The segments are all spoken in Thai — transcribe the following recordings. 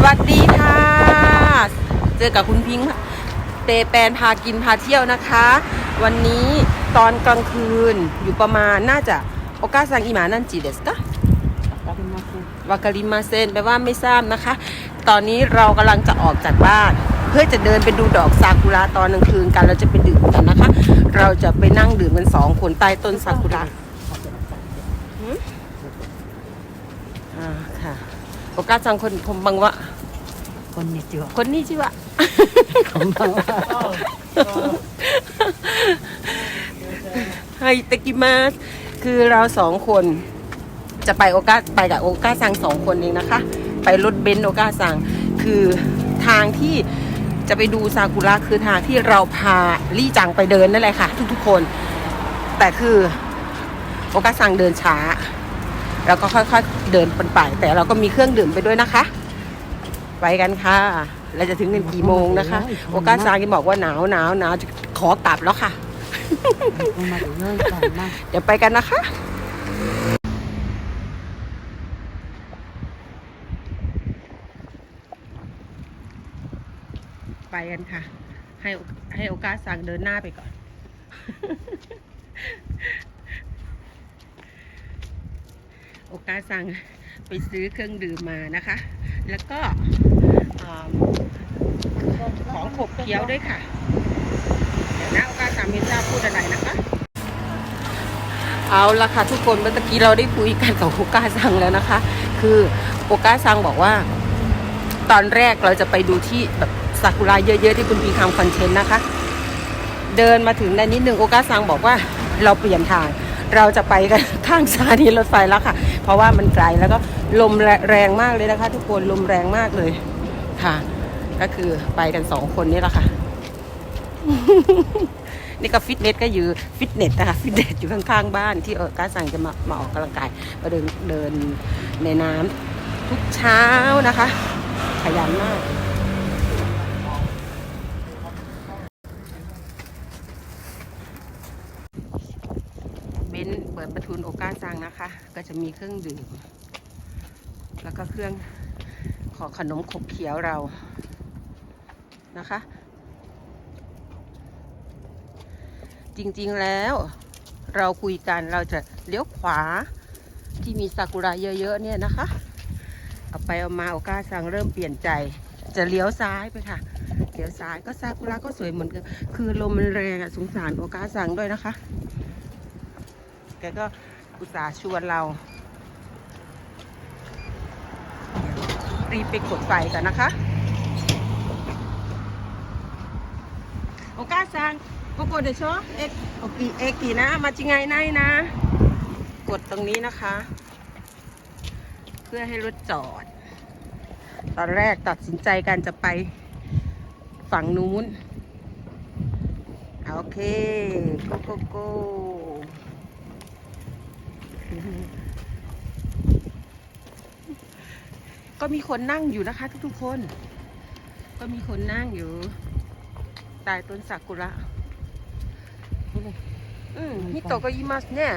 สวัสดีค่ะ เจอกับคุณพิงค์เปแปนพากินพาเที่ยวนะคะ วันนี้ตอนกลางคืนอยู่ประมาณน่าจะโอกาซังอิมานันจิเดสกะวากาลิมาเซนแปลว่าไม่ทราบนะคะ ตอนนี้เรากำลังจะออกจากบ้าน เพื่อจะเดินไปดูดอกซากุระตอนกลางคืนกันเราจะไปดื่มกันนะคะ เราจะไปนั่งดื่มกันสองคนใต้ต้นซากุระหืมอ่าค่ะ โอกาซังคนคมบังวะ こんにちは。 คนนี้ชื่อว่า こんばんは。 ไฮตะกิมาสคือเราสองคนจะไปโอกาไปกับโอกาซังสองคนเองนะคะ ไปรถเบนซ์โอกาซังคือทางที่จะไปดูซากุระคือทางที่เราพาลี่จังไปเดินนั่นแหละค่ะ ทุกๆคน แต่คือโอกาซังเดินช้า เราก็ค่อยๆเดินปันป่ายแต่เราก็มีเครื่องดื่มไปด้วยนะคะ ไปกันค่ะ เราจะถึงกันกี่โมงนะคะ โอกาซากิบอกว่าหนาวหนาวหนาวจะขอกลับแล้วค่ะ เดี๋ยวไปกันนะคะไปกันค่ะ ให้ให้โอกาสสั่งเดินหน้าไปก่อน โอกาสั่งไปซื้อเครื่องดื่มมานะคะ แล้วก็ของขบเคี้ยวด้วยค่ะ เดี๋ยวนะโอกาสั่งไม่ทราบพูดอะไรนะคะ เอาละค่ะทุกคนเมื่อกี้เราได้คุยกันกับโอกาซังแล้วนะคะ คือโอกาซังบอกว่า ตอนแรกเราจะไปดูที่แบบซากุระเยอะๆที่คุณพีทำคอนเทนต์นะคะ เดินมาถึงในนิดหนึ่งโอกาซังบอกว่าเราเปลี่ยนทาง เราจะไปกันข้างสถานีรถไฟแล้วค่ะ เพราะว่ามันไกลแล้วก็ลมแรงมากเลยนะคะ ทุกคนลมแรงมากเลยค่ะ ก็คือไปกันสองคนนี่แหละค่ะ นี่ก็ฟิตเนสก็อยู่ฟิตเนสนะคะฟิตเนสอยู่ข้างๆบ้านที่เออกาสั่งจะมามาออกกำลังกายมาเดินเดินในน้ำทุกเช้านะคะ ขยันมาก เบนซ์เปิดประทุ นโองนะคะ ก็จะมีเครื่องดื่ม แล้วก็เครื่องขอขนมขบเขียวเรานะคะ จริงๆแล้วเราคุยกันเราจะเลี้ยวขวาที่มีซากุระเยอะๆเนี่ยนะคะ เอาไปเอามาโอกาซังเริ่มเปลี่ยนใจ จะเลี้ยวซ้ายไปค่ะเลี้ยวซ้ายก็ซากุระก็สวยเหมือนกัน คือลมมันแรงอะสงสารโอกาซังด้วยนะคะแกก็ อุตส่าห์ชวนเรา รีบไปกดไฟกันนะคะ โอกาซังโกโกเดชอเอ็กโอกีเอ็กกีนะ มาจิไงไนนะ กดตรงนี้นะคะ เพื่อให้รถจอด ตอนแรกตัดสินใจกันจะไปฝั่งนู้นโอเค โกโกโก ก็มีคนนั่งอยู่นะคะ ทุกๆคน ก็มีคนนั่งอยู่ใต้ต้นซากุระอืมฮิโตะก็ยิมัสเนี่ย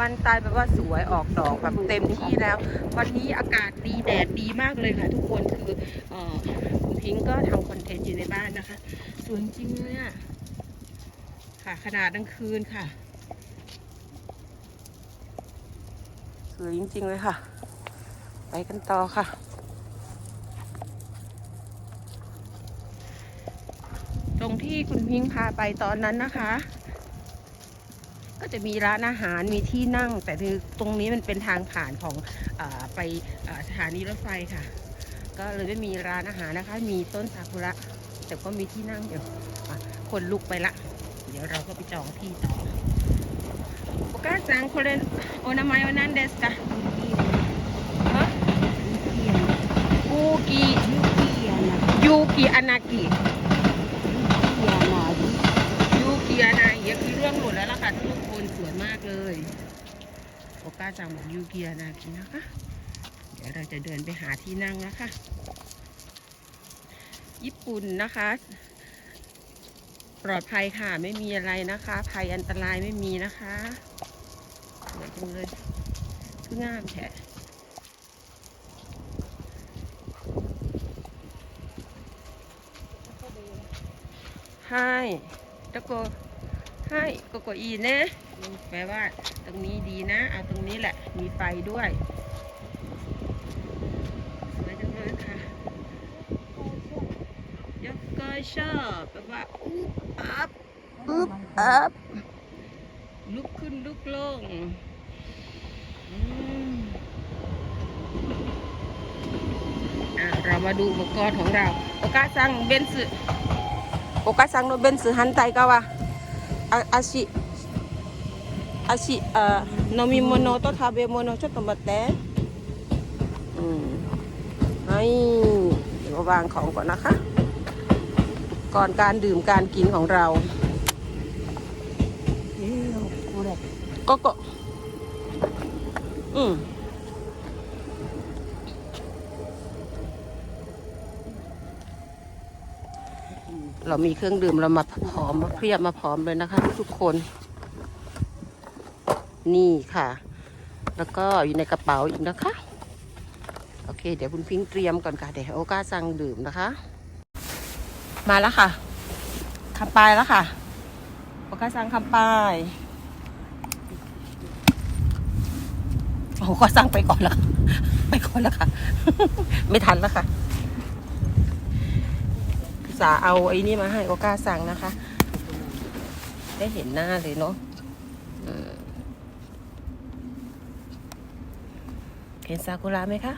มันตายแบบว่าสวยออกดอกแบบเต็มที่แล้ว วันนี้อากาศดีแดดดีมากเลยค่ะ ทุกคนคือเออคุณพิงก็ทำคอนเทนต์อยู่ในบ้านนะคะ สวยจริงเลยอะค่ะขนาดกลางคืนค่ะ สวยจริง ๆ เลยค่ะ ไปกันต่อค่ะ ตรงที่คุณพิงพาไปตอนนั้นนะคะ ก็จะมีร้านอาหารมีที่นั่ง แต่คือตรงนี้มันเป็นทางผ่านของอไปสถานีรถไฟค่ะ ก็เลยไม่มีร้านอาหารนะคะ มีต้นซากุระแต่ก็มีที่นั่งอยู่คนลุกไปละ เดี๋ยวเราก็ไปจองที่ต่อ โอกาสจังคนเล่นโอนามัยโอนันเดสกะฮะกูกิยูกิอานากิยูกิอานาเยคือเรื่องหมดแล้วล่ะค่ะทุกคนสวยมากเลยโอกาจังบอกยูกิอานากินะคะ เดี๋ยวเราจะเดินไปหาที่นั่งแล้วค่ะญี่ปุ่นนะคะปลอดภัยค่ะไม่มีอะไรนะคะ ภัยอันตรายไม่มีนะคะ สวยจังเลยคืองามแท้ให้ตะโกให้กโกอีนะแปลว่าตรงนี้ดีนะ เอาตรงนี้แหละ มีไฟด้วย สวยจังเลยค่ะยกก็ชอบแปลว่าอุ๊บอัพอุ๊บอัพลุกขึ้นลุกลง เรามาดูอุปกรณ์ของเรา โอกาสังเบนซ์โอกาสังโนเบนซ์หันไตก็ว่าอาชิอาชิเอ่อนมิโมโนตัวทาเบโมโนชดตบัตเต่อืมไอเววางของก่อนนะคะ ก่อนการดื่มการกินของเราก็ก็ อืมเรามีเครื่องดื่มเรามาพร้อมมาเพียบมาพร้อมเลยนะคะ ทุกคน นี่ค่ะ แล้วก็อยู่ในกระเป๋าอีกนะคะ โอเค เดี๋ยวคุณพิงค์เตรียมก่อนค่ะ เดี๋ยวโอกาสั่งดื่มนะคะ มาแล้วค่ะคำปายแล้วค่ะ โอกาสั่งคำปาย โอ้ก็สั่งไปก่อนละไปก่อนแล้วค่ะ ไม่ทันแล้วค่ะสาเอาไอ้นี่มาให้โอกาสั่งนะคะ ได้เห็นหน้าเลยเนาะเห็นซากุระไหมคะ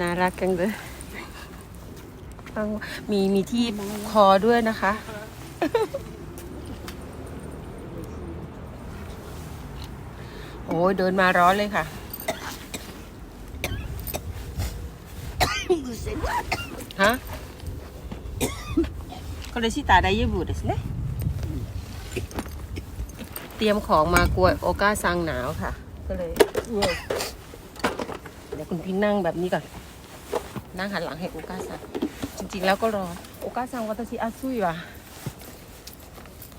น่ารักจังเลย ต้องมีมีที่คอด้วยนะคะ โอ้ยเดินมาร้อนเลยค่ะ ฮะこれ下大丈夫ですねเตรียมของมากลัวโอกาซังหนาวค่ะ ก็เลยเดี๋ยวคุณพิงนั่งแบบนี้ก่อน นั่งหันหลังให้โอกาซัง จ ริง ๆ แล้วก็ร้อน โอกาซังวัตชิอาซุยว่ะ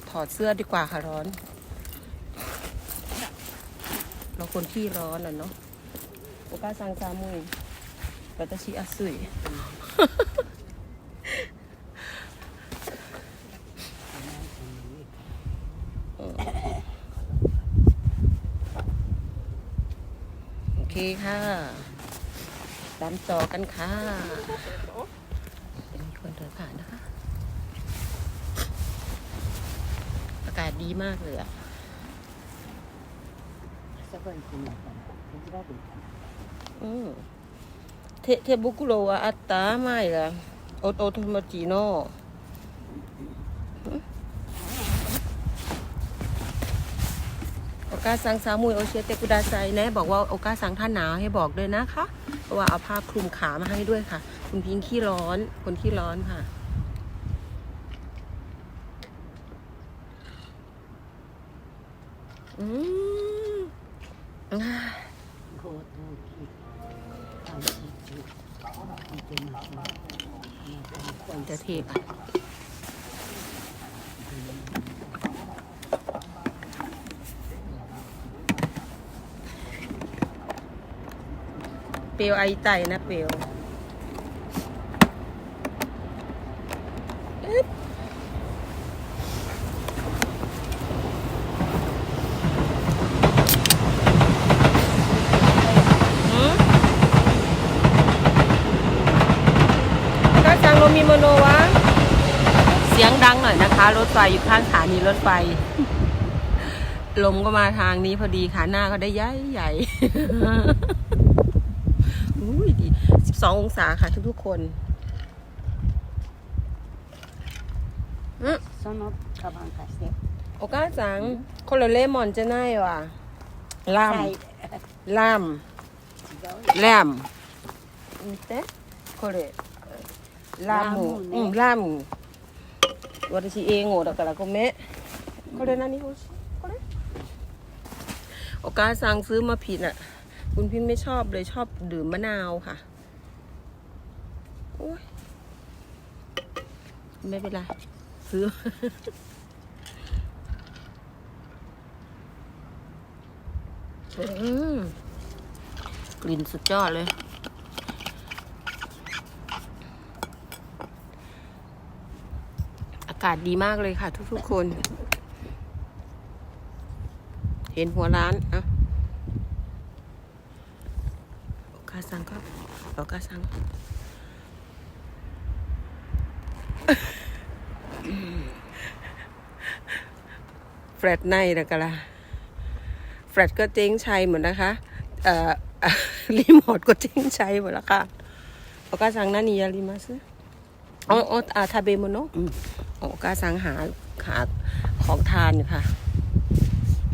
ถอดเสื้อดีกว่าค่ะร้อน เราคนที่ร้อนอะเนาะ โอกาซังซามุยวัตชิอาซุยโอเคค่ะ ตามต่อกันค่ะจะมีคนเดินผ่านนะคะ อากาศ ดีมากเลยอะอืมเทเทบุกุโรอัตตาไม่ละโอโตโทมจิโนโอกาสังสามุยโอเชียเตกุดาไซแนะบอกว่าโอกาสังท่านหนาวให้บอกด้วยนะคะ เพราะว่าเอาผ้าคลุมขามาให้ด้วยค่ะ คุณพิงขี้ร้อน คนขี้ร้อนค่ะ อืมจะเทปเปียวไอไตนะเปียว ก็จังโรมิโมโนวะ เสียงดังหน่อยนะคะ รถไฟอยู่ข้างสถานีรถไฟ ลมก็มาทางนี้พอดีค่ะหน้าก็ได้ใหญ่ใหญ่ อุ้ยดีสิบสององศาค่ะทุกๆคนอืม そのカバン貸して。 โอกาจังคนละเลมอนจะน่ายว่ะล่ はい。 ำล่ำ 違う。ラム見てこれ ラムラムねうんラム私英語だからごめんこれ何欲しいこれโอกาสั่งซื้อมาผิดอ่ะ คุณพี่ไม่ชอบเลยชอบดื่มมะนาวค่ะโอ้ยไม่เป็นไร ซื้อ อืม กลิ่นสุดยอดเลย ากาศดีมากเลยค่ะ ทุกๆคน เห็นหัวร้านอะโอกาซังก็โอกาซังแฟลตในนะกะละแฟลตก็เจ๊งชัยหมดนะคะ เอ่อ รีโมทก็เจ๊งชัยหมดแล้วค่ะโอกาซังนั่นนี่ยาริมาซึ อ๋ออ๋ออาทาเบโมโนะโอกาซังหาหาของทานอยู่ค่ะ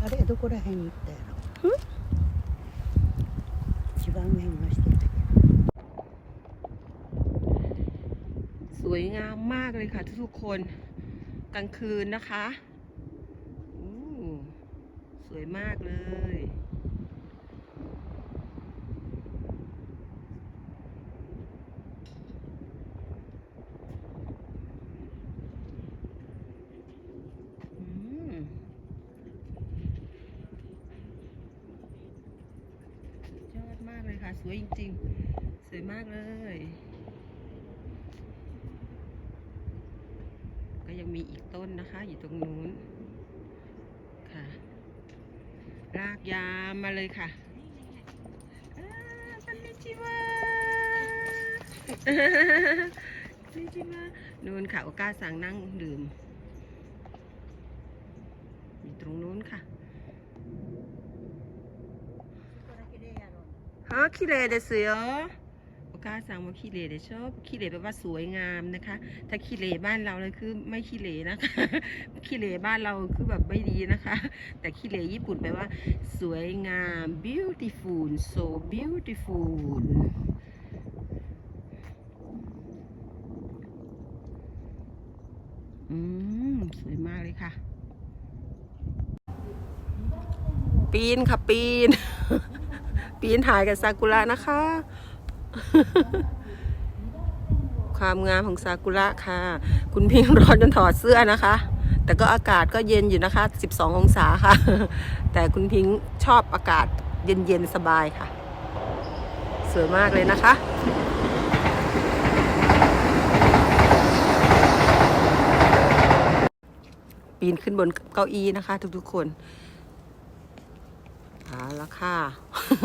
あれどこら辺に行ったやろ一番上にしてたけど สวยงามมากเลยค่ะทุกๆคนกลางคืนนะคะอู้สวยมากเลย มากเลย ก็ยังมีอีกต้นนะคะ อยู่ตรงนู้น ค่ะ รากยาวมาเลยค่ะอ่าこんにちはこんにちはนู่นค่ะ โอกาสั่งนั่งดื่ม อยู่ตรงนู้นค่ะฮะคิเลเดสよ โอกาสั่งว่าคิเลเดี๋ยวชอบคิเลแปลว่าสวยงามนะคะ ถ้าคิเลบ้านเราเลยคือไม่คิเลนะคะคิเลบ้านเราคือแบบไม่ดีนะคะ แต่คิเลญี่ปุ่นแปลว่า สวยงาม beautiful so beautiful อืมสวยมากเลยค่ะ ปีนค่ะปีน ปีนถ่ายกับซากุระนะคะ ความงามของซากุระค่ะ คุณพิงร้อนจนถอดเสื้อนะคะ แต่ก็อากาศก็เย็นอยู่นะคะ 12 องศาค่ะ แต่คุณพิงชอบอากาศเย็นๆสบายค่ะ สวยมากเลยนะคะปีนขึ้นบนเก้าอี้นะคะ ทุกๆคนเอาละค่ะ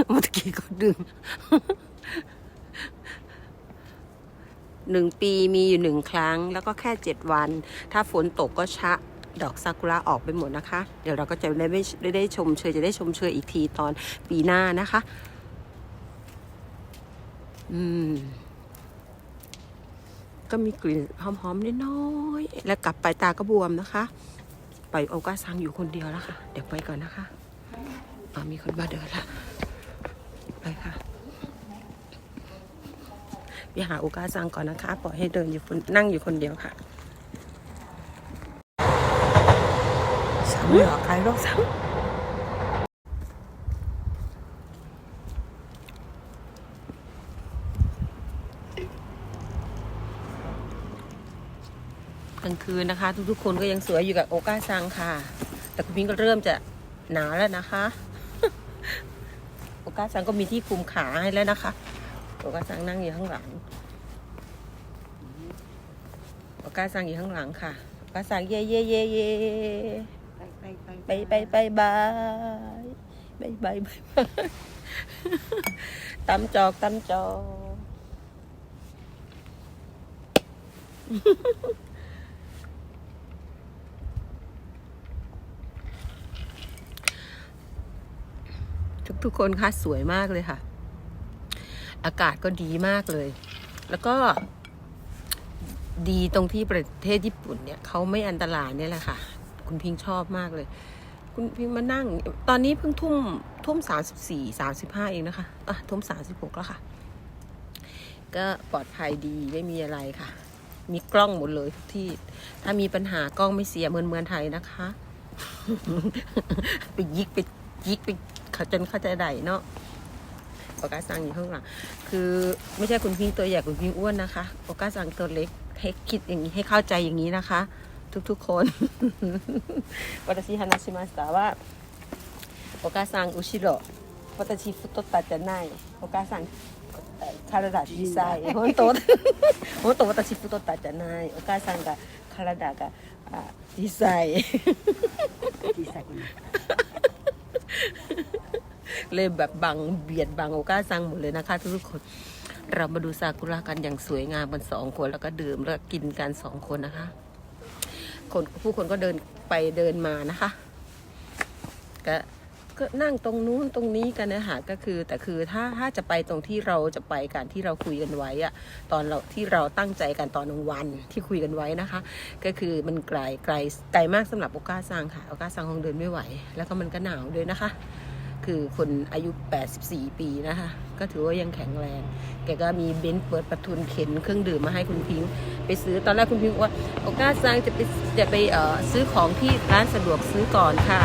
เมื่อกี้ก็ดึง หนึ่งปีมีอยู่หนึ่งครั้ง แล้วก็แค่เจ็ดวัน ถ้าฝนตกก็ชะดอกซากุระออกไปหมดนะคะ เดี๋ยวเราก็จะได้ไม่ได้ได้ชมเชยจะได้ชมเชยอีกทีตอนปีหน้านะคะ อืม ก็มีกลิ่นหอมๆนิดน้อยๆแล้วกลับไปตาก็บวมนะคะ ไปโอกาซังอยู่คนเดียวแล้วค่ะ เดี๋ยวไปก่อนนะคะมีคนมาเดินละไปค่ะ ไปหาโอกาซังก่อนนะคะ ปล่อยให้เดินอยู่คนนั่งอยู่คนเดียวค่ะสามเหรอใครรอบสามกลางคืนนะคะ ทุกๆคนก็ยังสวยอยู่กับโอกาซังค่ะ แต่คุณพิงก็เริ่มจะหนาแล้วนะคะ โอกาซังก็มีที่คลุมขาให้แล้วนะคะ โอกาซังนั่งอยู่ข้างหลังโอกาซังอยู่ข้างหลังค่ะโอกาซังเย่เย่เย่เย่ไปไปไปไปไปไปบายบายบายบายบายตำจอกตำจอกทุกๆคนค่ะสวยมากเลยค่ะ อากาศก็ดีมากเลย แล้วก็ดีตรงที่ประเทศญี่ปุ่นเนี่ยเขาไม่อันตรายเนี่ยแหละค่ะ คุณพิงชอบมากเลย คุณพิงมานั่ง ตอนนี้เพิ่งทุ่มทุ่มสามสิบสี่สามสิบห้าเองนะคะอะทุ่มสามสิบหกแล้วค่ะ ก็ปลอดภัยดีไม่มีอะไรค่ะ มีกล้องหมดเลยทุกที่ ถ้ามีปัญหากล้องไม่เสียเหมือนเมืองไทยนะคะ ไปยิกไปยิกไปจนเข้าใจได้เนาะ อกาสังอยู่ข้างหลัง คือไม่ใช่คุณพิงตัวใหญ่คุณพิงอ้วนนะคะ โอกาสังตัวเล็กให้คิดอย่างนี้ให้เข้าใจอย่างนี้นะคะ ทุกๆคน วัตชิฮานาชิมาสตาว่าโอกาซังอุชิโร 私太ったじゃないお母さん体小さい本当本当私太ったじゃないお母さんが体があ小さい小さくなった เลยแบบบังเบียดบังโอกาซังหมดเลยนะคะทุกคน เรามาดูซากุระกันอย่างสวยงามกันสองคนแล้วก็ดื่มแล้วก,กินกันสองคนนะคะ คนผู้คนก็เดินไปเดินมานะคะก็ก็นั่งตรงนู้นตรงนี้กันนะคะก็คือ แต่คือถ้าถ้าจะไปตรงที่เราจะไปกันที่เราคุยกันไว้อะตอนเราที่เราตั้งใจกันตอนกลางวันที่คุยกันไว้นะคะ ก็คือมันไกลไกลไกลมากสำหรับโอกาซังค่ะโอกาซังคงเดินไม่ไหว แล้วก็มันก็หนาวด้วยนะคะ คือคนอายุ 84 ปีนะคะก็ถือว่ายังแข็งแรง แกก็มีเบนซ์เปิดประทุนเข็นเครื่องดื่มมาให้คุณพิงไปซื้อตอนแรกคุณพิงว่าโอกาซังจะไปจะไปเอ่อซื้อของที่ร้านสะดวกซื้อก่อนค่ะ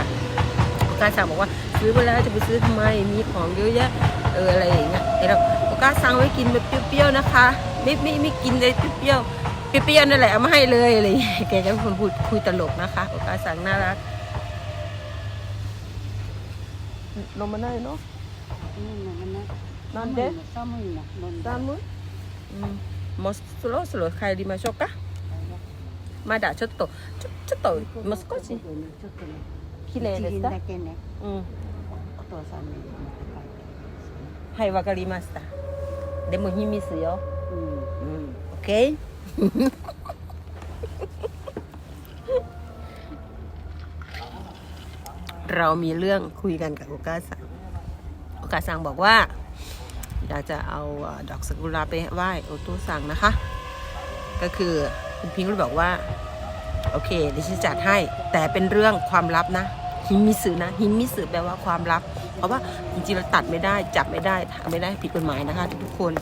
โอกาซังบอกว่าซื้อไปแล้วจะไปซื้อทำไมมีของเยอะแยะเอออะไรอย่างเงี้ยไอเราโอกาซังไว้กินแบบเปรี้ยวๆนะคะ ไม่ไม่ไม่กินเลยเปรี้ยวๆเปรี้ยวๆนั่นแหละเอามาให้เลยอะไรอย่างเงี้ยแกก็เป็นคนพูดคุยตลกนะคะ โอกาซังน่ารัก 飲まないの？飲まないなんで？寒いな寒い、うん、もうそろそろ帰りましょうか。まだちょっとちょちょっともう少し。綺麗ですか、うん、お父さんにはいわかりました。でも秘密よ。うん、うん、オッケー เรามีเรื่องคุยกันกับโอกาสังโอกาสังบอกว่า อยากจะเอาดอกซากุระไปไหว้โอโต้ซังนะคะ ก็คือคุณพิงค์ก็บอกว่า โอเคเดี๋ยวฉันจัดให้ แต่เป็นเรื่องความลับนะฮิมิสึนะฮิมิสึแปลว่าความลับ เพราะว่าจริงๆเราตัดไม่ได้จับไม่ได้ทำไม่ได้ผิดกฎหมายนะคะ ทุกคน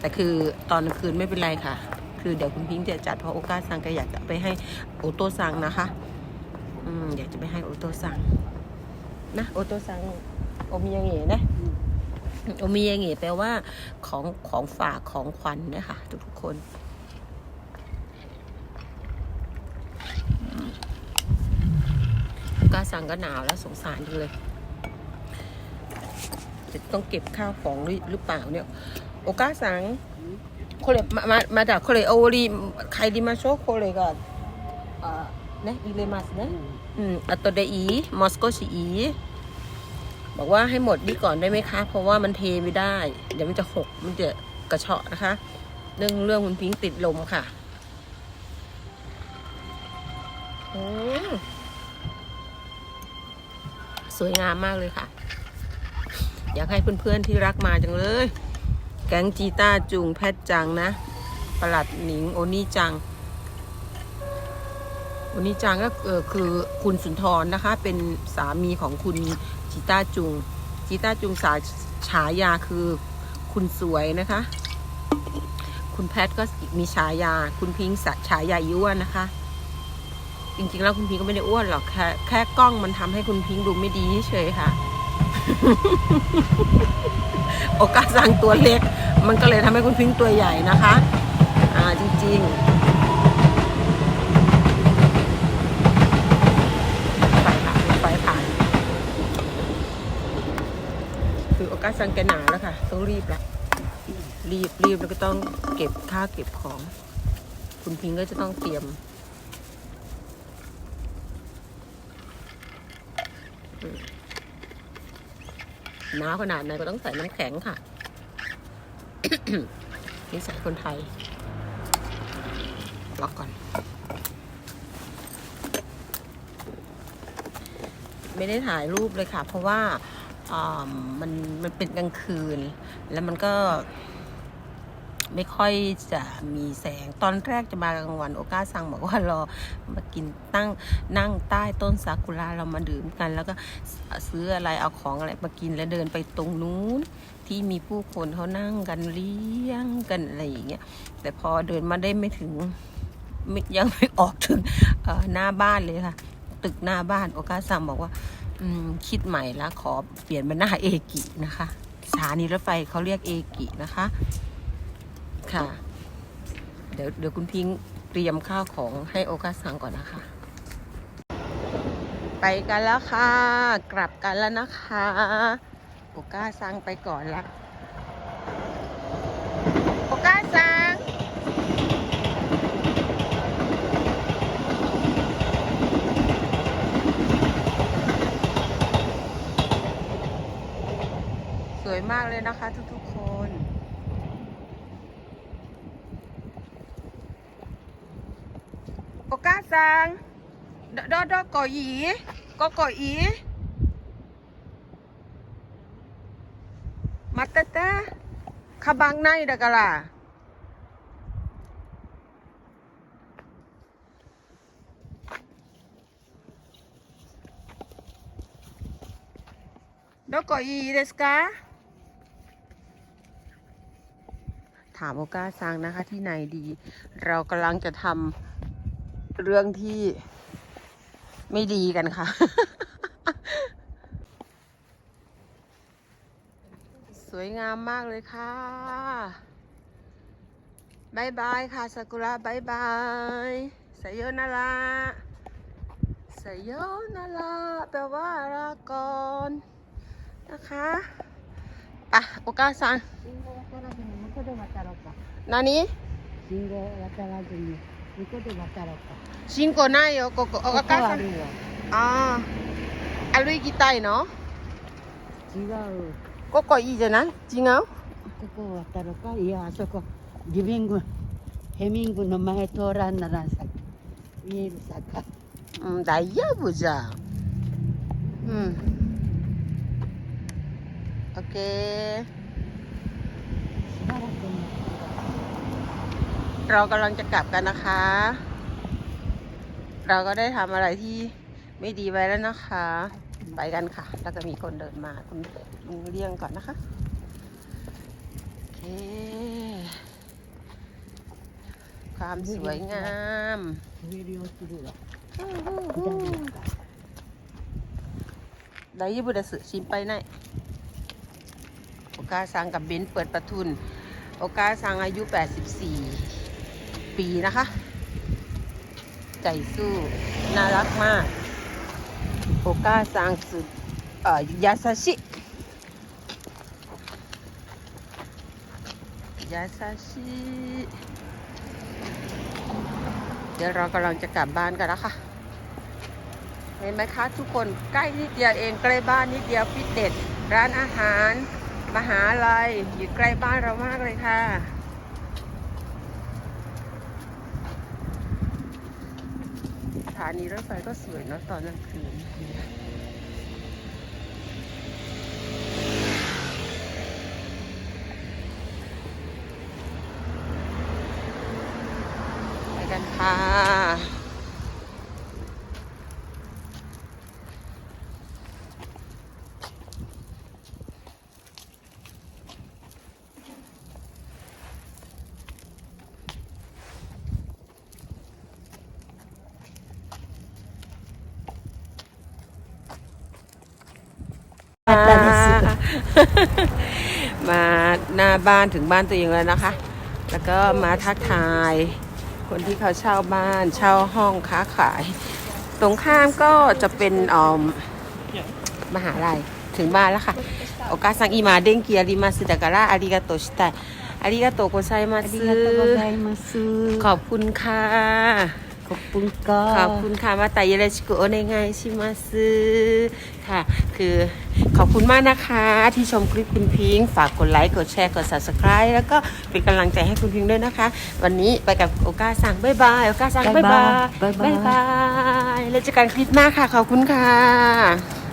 แต่คือตอนกลางคืนไม่เป็นไรค่ะ คือเดี๋ยวคุณพิงค์จะจัดเพราะโอกาซังก็อยากจะไปให้โอโต้ซังนะคะ อืมอยากจะไปให้โอโต้ซัง นะโอโตซังโอมิยาเงะนะโอมิยาเงะแปลว่าของของฝากของขวัญนนะคะทุกทุกคนกาสังก็หนาวแล้วสงสารจัเลยจะต้องเก็บข้าวของหรือเปล่าเนี่ย โอกาสังโคเลมามาจากโคเลโอรีใครดีมาโชโคเลก่อน นะอีเลมัสนะอืมอัตโตเดอีมอสโกชีอีบอกว่าให้หมดนี่ก่อนได้ไหมคะ เพราะว่ามันเทไม่ได้ เดี๋ยวมันจะหกมันจะกระเชาะนะคะ เรื่องเรื่องคุณพิงติดลมค่ะสวยงามมากเลยค่ะ อยากให้เพื่อนๆที่รักมาจังเลย แก๊งจีต้าจุงแพทจังนะ ประหลัดหนิงโอนี่จัง โอนี่จังก็คือคุณสุนทรนะคะ เป็นสามีของคุณจีต้าจุงจีต้าจุงสาฉายาคือคุณสวยนะคะ คุณแพทก็มีฉายา คุณพิงค์สฉายาอ้วนนะคะ จริงๆแล้วคุณพิงค์ก็ไม่ได้อ้วนหรอกแค่แค่กล้องมันทำให้คุณพิงค์ดูไม่ดีเฉยค่ะ โอกาสสั่งตัวเล็ก มันก็เลยทำให้คุณพิงค์ตัวใหญ่นะคะ อ่าจริง ๆไฟผ่านไฟผ่าน คือโอ กาสสั่งแกหนาแล้วค่ะต้องรีบละรีบรีบแล้วก็ต้องเก็บข้าเก็บของ คุณพิงค์ก็จะต้องเตรียมหนาวขนาดไหนก็ต้องใส่น้ำแข็งค่ะนี่ใส่คนไทยล็อกก่อน ไม่ได้ถ่ายรูปเลยค่ะ เพราะว่า มันมันเป็นกลางคืน แล้วมันก็ไม่ค่อยจะมีแสงตอนแรกจะมากลางวัน โอกาสั่งบอกว่ารอมากินตั้งนั่งใต้ต้นซากุระเรามาดื่มกัน แล้วก็ซื้ออะไรเอาของอะไรมากินแล้วเดินไปตรงนู้นที่มีผู้คนเขานั่งกันเลี้ยงกันอะไรอย่างเงี้ยแต่พอเดินมาได้ไม่ถึงยังไม่ออกถึงหน้าบ้านเลยค่ะ ตึกหน้าบ้านโอกาสั่งบอกว่า คิดใหม่ละขอเปลี่ยนเป็นหน้าเอกินะคะสถานีรถไฟเขาเรียกเอกินะคะ ค่ะ เดี๋ยวเดี๋ยวคุณพิงค์เตรียมข้าวของให้โอกาสสั่งก่อนนะคะ ไปกันแล้วค่ะ กลับกันแล้วนะคะ โอก้าซังไปก่อนละโอก้าซังย มากเลยนะคะทุกๆคน โอกาซังดดอดอก่อหยีก็ก่ออีมาเตเตขบังในดะกะล่ะดอก่ออีเดสกา ถามโอกาซังนะคะที่ไหนดี เรากำลังจะทำเรื่องที่ไม่ดีกันค่ะ สวยงามมากเลยค่ะบายบายค่ะซากุระบายบายสยโยนาราสยโยนาราแปลว่าลาก่อนนะคะปะโอกาซัง 渡ろうか。何？信号渡らずに、向こうで渡ろうか。信号ないよ、ここ。お母さん。ああ。歩きたいの？違う。ここいいじゃない？違う？ここ渡ろうか？いや、あそこ、リビング、ヘミングの前通らんならさ、見えるさか。うん、大丈夫じゃ。うん。オッケー。 เรากำลังจะกลับกันนะคะ เราก็ได้ทำอะไรที่ไม่ดีไว้แล้วนะคะ ไปกันค่ะ แล้วก็มีคนเดินมาคุณลุงเลี่ยงก่อนนะคะ โอเค ความสวยงามได้ยิบุดะสึชิมไปไหน กาซังกับเบนซ์เปิดประทุนโอกาซังอายุ 84 ปีนะคะ ใจสู้น่ารักมากโอกาซังสุดเอ่อยาซาชิยาซาชิเดี๋ยวเรากำลังจะกลับบ้านกันแล้วค่ะเห็นไหมคะทุกคนใกล้นิดเดียวเองใกล้บ้านนิดเดียวฟิตเนสร้านอาหาร มหาลัยอยู่ใกล้บ้านเรามากเลยค่ะ สถานีรถไฟก็สวยเนาะตอนกลางคืนไปกันค่ะ มาหน้าบ้านถึงบ้านตัวเองแล้วนะคะ แล้วก็มาทักทาย คนที่เขาเช่าบ้านเช่าห้องค้าขาย ตรงข้ามก็จะเป็นออมมหาลัยถึงบ้านแล้วค่ะโอกาสังอิมาเด้งเกียริมาสึดาการะอาริกาโตชิตะอาริกาโตโกไซมาซึขอบคุณค่ะขอบคุณก็ขอบคุณค่ะมาตายเยเลชิโกโอในไงชิมาซึค่ะ คือ ขอบคุณมากนะคะ ที่ชมคลิปคุณพิงค์ฝากกดไลค์กดแชร์กด subscribe แล้วก็เป็นกำลังใจให้คุณพิงค์ด้วยนะคะ วันนี้ไปกับโอกาสั่งบ๊ายบายโอกาสั่งบ๊ายบายบ๊ายบายบ๊ายบายแล้วเจอกันคลิปหน้าค่ะ ขอบคุณค่ะ